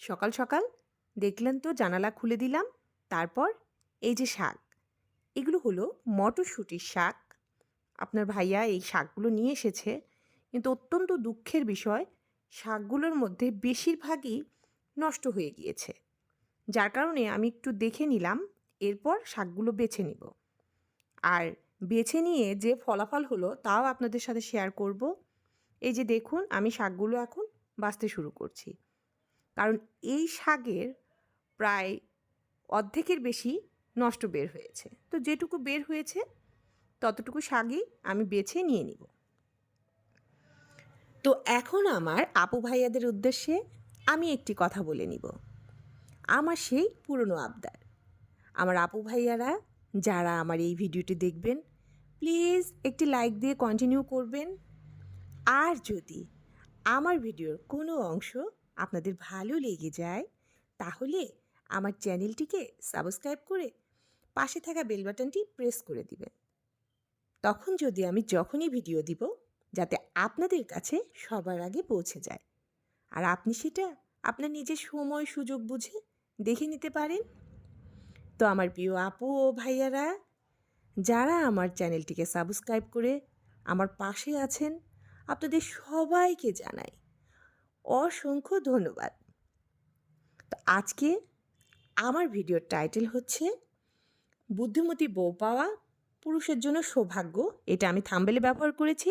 সকাল সকাল দেখলেন তো জানালা খুলে দিলাম, তারপর এই যে শাক, এগুলো হলো মটরশুঁটির শাক। আপনার ভাইয়া এই শাকগুলো নিয়ে এসেছে, কিন্তু অত্যন্ত দুঃখের বিষয়, শাকগুলোর মধ্যে বেশিরভাগই নষ্ট হয়ে গিয়েছে। যার কারণে আমি একটু দেখে নিলাম, এরপর শাকগুলো বেছে নিব। আর বেছে নিয়ে যে ফলাফল হলো তাও আপনাদের সাথে শেয়ার করব। এই যে দেখুন, আমি শাকগুলো এখন বাছতে শুরু করছি। কারণ এই শাকের প্রায় অর্ধেকের বেশি নষ্ট বের হয়েছে। তো যেটুকু বের হয়েছে, ততটুকু শাকই আমি বেছে নিয়ে নিব। তো এখন আমার আপু ভাইয়াদের উদ্দেশ্যে আমি একটি কথা বলে নিব। আমার সেই পুরনো আবদার। আমার আপু ভাইয়ারা, যারা আমার এই ভিডিওটি দেখবেন, প্লিজ একটি লাইক দিয়ে কন্টিনিউ করবেন। আর যদি আমার ভিডিওর কোনো অংশ আপনাদের ভালো লেগে যায়, তাহলে আমার চ্যানেলটিকে সাবস্ক্রাইব করে পাশে থাকা বেল বাটনটি প্রেস করে দিবেন। তখন যদি আমি যখনই ভিডিও দিব, যাতে আপনাদের কাছে সবার আগে পৌঁছে যায়। আর আপনি সেটা আপনার নিজের সময়, সুযোগ বুঝে দেখে নিতে পারেন। তো আমার প্রিয় আপু ও ভাইয়ারা, যারা আমার চ্যানেলটিকে সাবস্ক্রাইব করে আমার পাশে আছেন, আপনাদের সবাইকে জানাই অসংখ্য ধন্যবাদ। তো আজকে আমার ভিডিওর টাইটেল হচ্ছে, বুদ্ধিমতী বউ পাওয়া পুরুষের জন্য সৌভাগ্য। এটা আমি থাম্বেলে ব্যবহার করেছি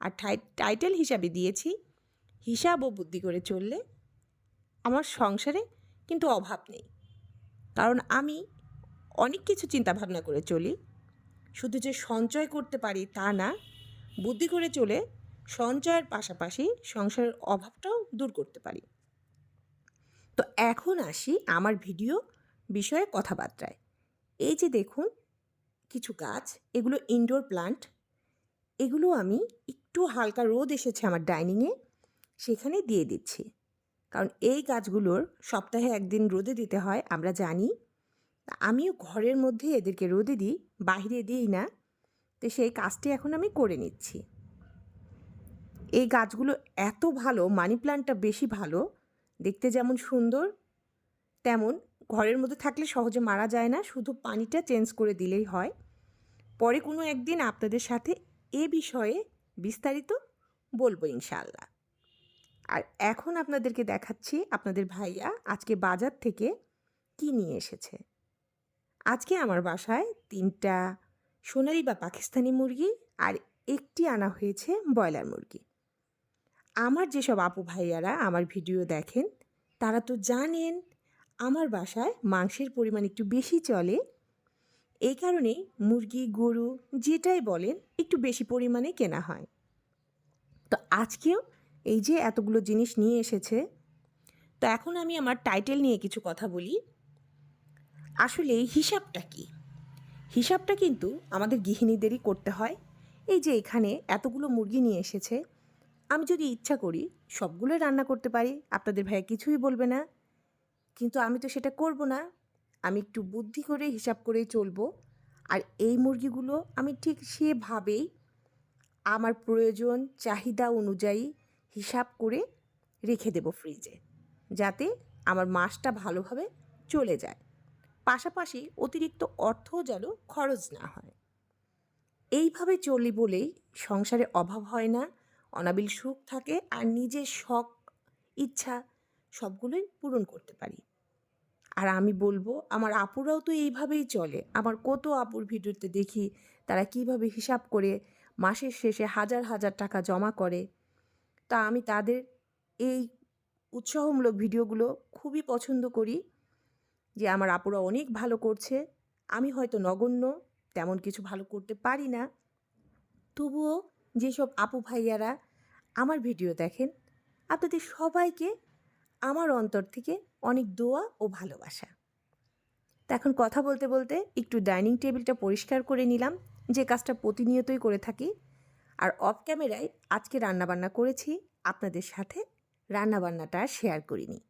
আর টাইটেল হিসাবে দিয়েছি, হিসাব ও বুদ্ধি করে চললে আমার সংসারে কিন্তু অভাব নেই। কারণ আমি অনেক কিছু চিন্তা ভাবনা করে চলি, শুধু যে সঞ্চয় করতে পারি তা না, বুদ্ধি করে চলে সঞ্চয়ের পাশাপাশি সংসারের অভাবটাও দূর করতে পারি। তো এখন আসি আমার ভিডিও বিষয়ে কথাবার্তায়। এই যে দেখুন, কিছু গাছ, এগুলো ইনডোর প্লান্ট এগুলো আমি একটু হালকা রোদ এসেছে আমার ডাইনিংয়ে সেখানে দিয়ে দিচ্ছি। কারণ এই গাছগুলোর সপ্তাহে একদিন রোদে দিতে হয়, আমরা জানি। আমিও ঘরের মধ্যে এদেরকে রোদে দিই বাইরে দিই না। তো সেই কাজটি এখন আমি করে নিচ্ছি। এই গাছগুলো এত ভালো, মানি প্ল্যান্টটা বেশি ভালো, দেখতে যেমন সুন্দর, তেমন ঘরের মধ্যে থাকলে সহজে মারা যায় না, শুধু পানিটা চেঞ্জ করে দিলেই হয়। পরে কোনো একদিন আপনাদের সাথে এ বিষয়ে বিস্তারিত বলব ইনশাআল্লাহ। আর এখন আপনাদেরকে দেখাচ্ছি আপনাদের ভাইয়া আজকে বাজার থেকে কি নিয়ে এসেছে। আজকে আমার বাসায় তিনটা সোনালি বা পাকিস্তানি মুরগি আর একটি আনা হয়েছে ব্রয়লার মুরগি। আমার যেসব আপু ভাইয়ারা আমার ভিডিও দেখেন, তারা তো জানেন আমার বাসায় মাংসের পরিমাণ একটু বেশি চলে। এই কারণেই মুরগি, গরু যেটাই বলেন একটু বেশি পরিমাণে কেনা হয়। তো আজকেও এই যে এতগুলো জিনিস নিয়ে এসেছে, তো এখন আমি আমার টাইটেল নিয়ে কিছু কথা বলি। আসলে হিসাবটা কি? হিসাবটা কিন্তু আমাদের গৃহিণীদেরই করতে হয়। এই যে এখানে এতগুলো মুরগি নিয়ে এসেছে আমি যদি ইচ্ছা করি সবগুলো রান্না করতে পারি, আপনাদের ভাইয়া কিছুই বলবে না। কিন্তু আমি তো সেটা করব না। আমি একটু বুদ্ধি করে হিসাব করে চলবো। আর এই মুরগিগুলো আমি ঠিক সেভাবেই আমার প্রয়োজন চাহিদা অনুযায়ী হিসাব করে রেখে দেব ফ্রিজে, যাতে আমার মাসটা ভালোভাবে চলে যায়। পাশাপাশি অতিরিক্ত অর্থও যেন খরচ না হয়। এইভাবে চলি বলেই সংসারে অভাব হয় না। অনাবিল সুখ থাকে আর নিজের শখ, ইচ্ছা সবগুলোই পূরণ করতে পারি। আর আমি বলব, আমার আপুরাও তো এইভাবেই চলে। আমার কত আপুর ভিডিওতে দেখি, তারা কীভাবে হিসাব করে মাসের শেষে হাজার হাজার টাকা জমা করে। তা আমি তাদের এই উৎসাহমূলক ভিডিওগুলো খুবই পছন্দ করি যে, আমার আপুরা অনেক ভালো করছে। আমি হয়তো নগণ্য, তেমন কিছু ভালো করতে পারি না। তবুও যেসব আপু ভাইয়ারা আমার ভিডিও দেখেন, আপনাদের সবাইকে আমার অন্তর থেকে অনেক দোয়া ও ভালোবাসা। তা এখন কথা বলতে বলতে একটু ডাইনিং টেবিলটা পরিষ্কার করে নিলাম, যে কাজটা প্রতিনিয়তই করে থাকি। আর অফ ক্যামেরায় আজকে রান্নাবান্না করেছি, আপনাদের সাথে রান্নাবান্নাটা শেয়ার করিনি।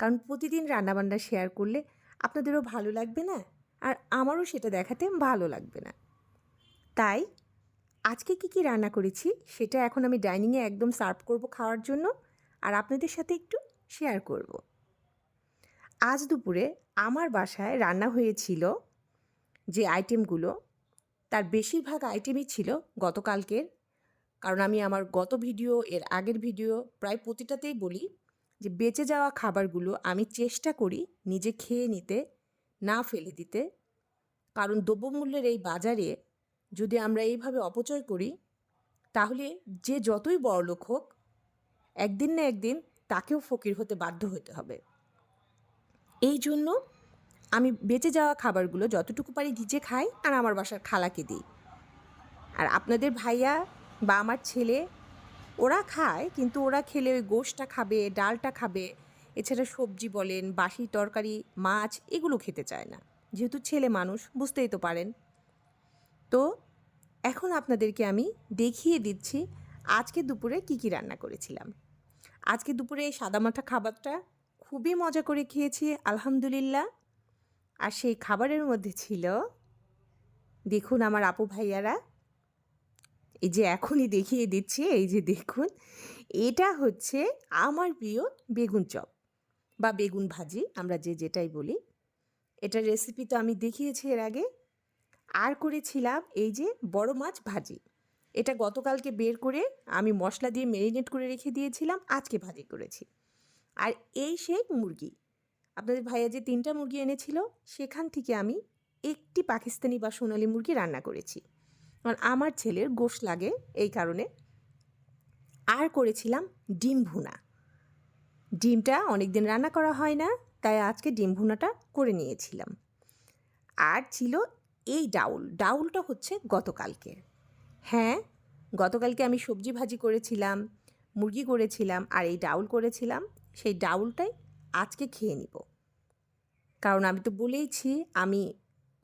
কারণ প্রতিদিন রান্নাবান্না শেয়ার করলে আপনাদেরও ভালো লাগবে না, আর আমারও সেটা দেখাতে ভালো লাগবে না। তাই আজকে কি কি রান্না করেছি সেটা এখন আমি ডাইনিংয়ে একদম সার্ভ করব খাওয়ার জন্য আর আপনাদের সাথে একটু শেয়ার করব। আজ দুপুরে আমার বাসায় রান্না হয়েছিল যে আইটেমগুলো, তার বেশিরভাগ আইটেমই ছিল গতকালকের, কারণ আমি আমার গত ভিডিও, এর আগের ভিডিও প্রায় প্রতিটাতেই বলি যে বেঁচে যাওয়া খাবারগুলো আমি চেষ্টা করি নিজে খেয়ে নিতে, না ফেলে দিতে, কারণ দ্রব্যমূল্যের এই বাজারে যদি আমরা এইভাবে অপচয় করি, তাহলে যে যতই বড়লোক হোক, একদিন না একদিন তাকেও ফকির হতে বাধ্য হতে হবে। এই জন্য আমি বেঁচে যাওয়া খাবারগুলো যতটুকু পারি নিজে খাই আর আমার বাসার খালাকে দিই। আর আপনাদের ভাইয়া বা আমার ছেলে, ওরা খায়, কিন্তু ওরা খেলে ওই গোশটা খাবে, ডালটা খাবে, এছাড়া সবজি বলেন, বাসি তরকারি, মাছ, এগুলো খেতে চায় না। যেহেতু ছেলে মানুষ, বুঝতেই তো পারেন। তো এখন আপনাদেরকে আমি দেখিয়ে দিচ্ছি আজকে দুপুরে কি কি রান্না করেছিলাম। আজকে দুপুরে এই সাদামাঠা খাবারটা খুবই মজা করে খেয়েছি, আলহামদুলিল্লাহ। আর সেই খাবারের মধ্যে ছিল, দেখুন আমার আপু ভাইয়ারা, এই যে এখনই দেখিয়ে দিচ্ছি, এই যে দেখুন, এটা হচ্ছে আমার প্রিয় বেগুন চপ বা বেগুন ভাজি, আমরা যে যেটাই বলি। এটার রেসিপি তো আমি দেখিয়েছি এর আগে। আর করেছিলাম এই যে বড় মাছ ভাজি। এটা গতকালকে বের করে আমি মশলা দিয়ে ম্যারিনেট করে রেখে দিয়েছিলাম, আজকে ভাজি করেছি। আর এই সেই মুরগি। আপনাদের ভাইয়া যে তিনটা মুরগি এনেছিল, সেখান থেকে আমি একটি পাকিস্তানি বা সোনালি মুরগি রান্না করেছি। কারণ আমার ছেলের গোশ লাগে এই কারণে। আর করেছিলাম ডিম ভুনা। ডিমটা অনেক দিন রান্না করা হয় না, তাই আজকে ডিম ভুনাটা করে নিয়েছিলাম। আর ছিল এই ডাউল, ডাউলটা হচ্ছে গতকালকে। হ্যাঁ গতকালকে আমি সবজি ভাজি করেছিলাম, মুরগি করেছিলাম আর এই ডাউল করেছিলাম, সেই ডাউলটাই আজকে খেয়ে নিব। কারণ আমি তো বলেইছি, আমি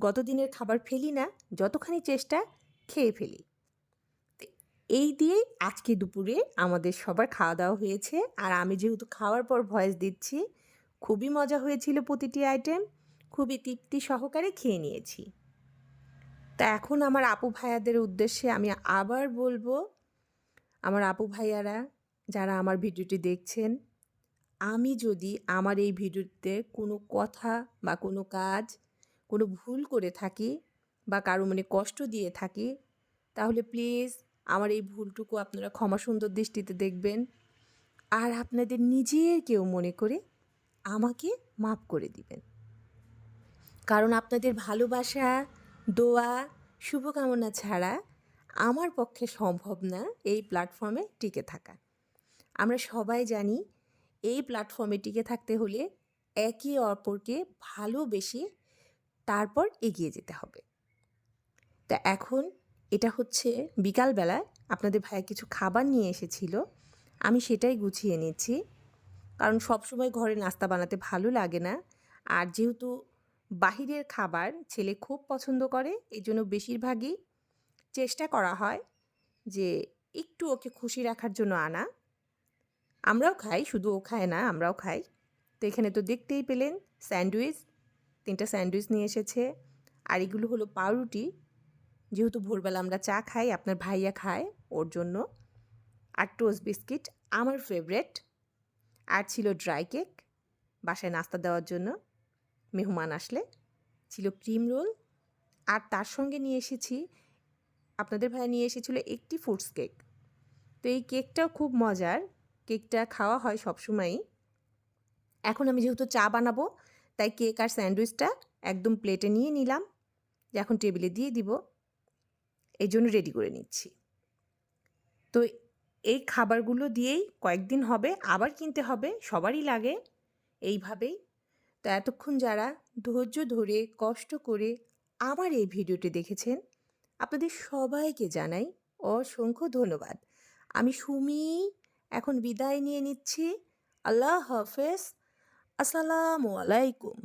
গত দিনের খাবার ফেলি না, যতখানি চেষ্টা খেয়ে ফেলি। এই দিয়েই আজকে দুপুরে আমাদের সবার খাওয়া দাওয়া হয়েছে আর আমি যেহেতু খাওয়ার পর ভয়েস দিচ্ছি, খুবই মজা হয়েছিল প্রতিটি আইটেম খুবই তৃপ্তি সহকারে খেয়ে নিয়েছি। তা এখন আমার আপু ভাইয়াদের উদ্দেশ্যে আমি আবার বলব, আমার আপু ভাইয়ারা যারা আমার ভিডিওটি দেখছেন, আমি যদি আমার এই ভিডিওতে কোনো কথা বা কোনো কাজ, কোনো ভুল করে থাকি বা কারও মনে কষ্ট দিয়ে থাকি, তাহলে প্লিজ আমার এই ভুলটুকু আপনারা ক্ষমা সুন্দর দৃষ্টিতে দেখবেন। আর আপনাদের নিজের কেউ মনে করে আমাকে মাফ করে দিবেন। কারণ আপনাদের ভালোবাসা দোয়া, শুভকামনা ছাড়া আমার পক্ষে সম্ভব না এই প্ল্যাটফর্মে টিকে থাকা। আমরা সবাই জানি এই প্ল্যাটফর্মে টিকে থাকতে হলে একে অপরকে ভালোবেসে তারপর এগিয়ে যেতে হবে। তা এখন এটা হচ্ছে বিকালবেলা, আপনাদের ভাইয়া কিছু খাবার নিয়ে এসেছিল, আমি সেটাই গুছিয়ে নিচ্ছি। কারণ সবসময় ঘরে নাস্তা বানাতে ভালো লাগে না। আর যেহেতু বাহিরের খাবার ছেলে খুব পছন্দ করে এই জন্য বেশিরভাগই চেষ্টা করা হয় যে একটু ওকে খুশি রাখার জন্য আনা। আমরাও খাই, শুধু ও খায় না, আমরাও খাই। তো এখানে তো দেখতেই পেলেন, স্যান্ডউইচ, তিনটা স্যান্ডউইচ নিয়ে এসেছে। আর এগুলো হলো পাউরুটি। যেহেতু ভোরবেলা আমরা চা খাই, আপনার ভাইয়া খায় ওর জন্য। আর টোস্ট বিস্কিট, আমার ফেভারেট। আর ছিল ড্রাই কেক, বাসায় নাস্তা দেওয়ার জন্য। মেহমান আসলে। ছিল ক্রিম রোল। আর তার সঙ্গে নিয়ে এসেছি, আপনাদের ভাইয়া নিয়ে এসেছিল একটি ফ্রুটস কেক। তো এই কেকটাও খুব মজার। কেকটা খাওয়া হয় সবসময়ই। এখন আমি যেহেতু চা বানাবো, তাই কেক আর স্যান্ডউইচটা একদম প্লেটে নিয়ে নিলাম। এখন টেবিলে দিয়ে দিব। এই জন্য রেডি করে নিচ্ছি। তো এই খাবারগুলো দিয়েই কয়েকদিন হবে, আবার কিনতে হবে, সবারই লাগে। এইভাবেই তো এতক্ষণ যারা ধৈর্য ধরে, কষ্ট করে আমার এই ভিডিওটি দেখেছেন, আপনাদের সবাইকে জানাই অসংখ্য ধন্যবাদ। আমি সুমি, এখন বিদায় নিয়ে নিচ্ছি। আল্লাহ হাফেজ। আসসালামু আলাইকুম।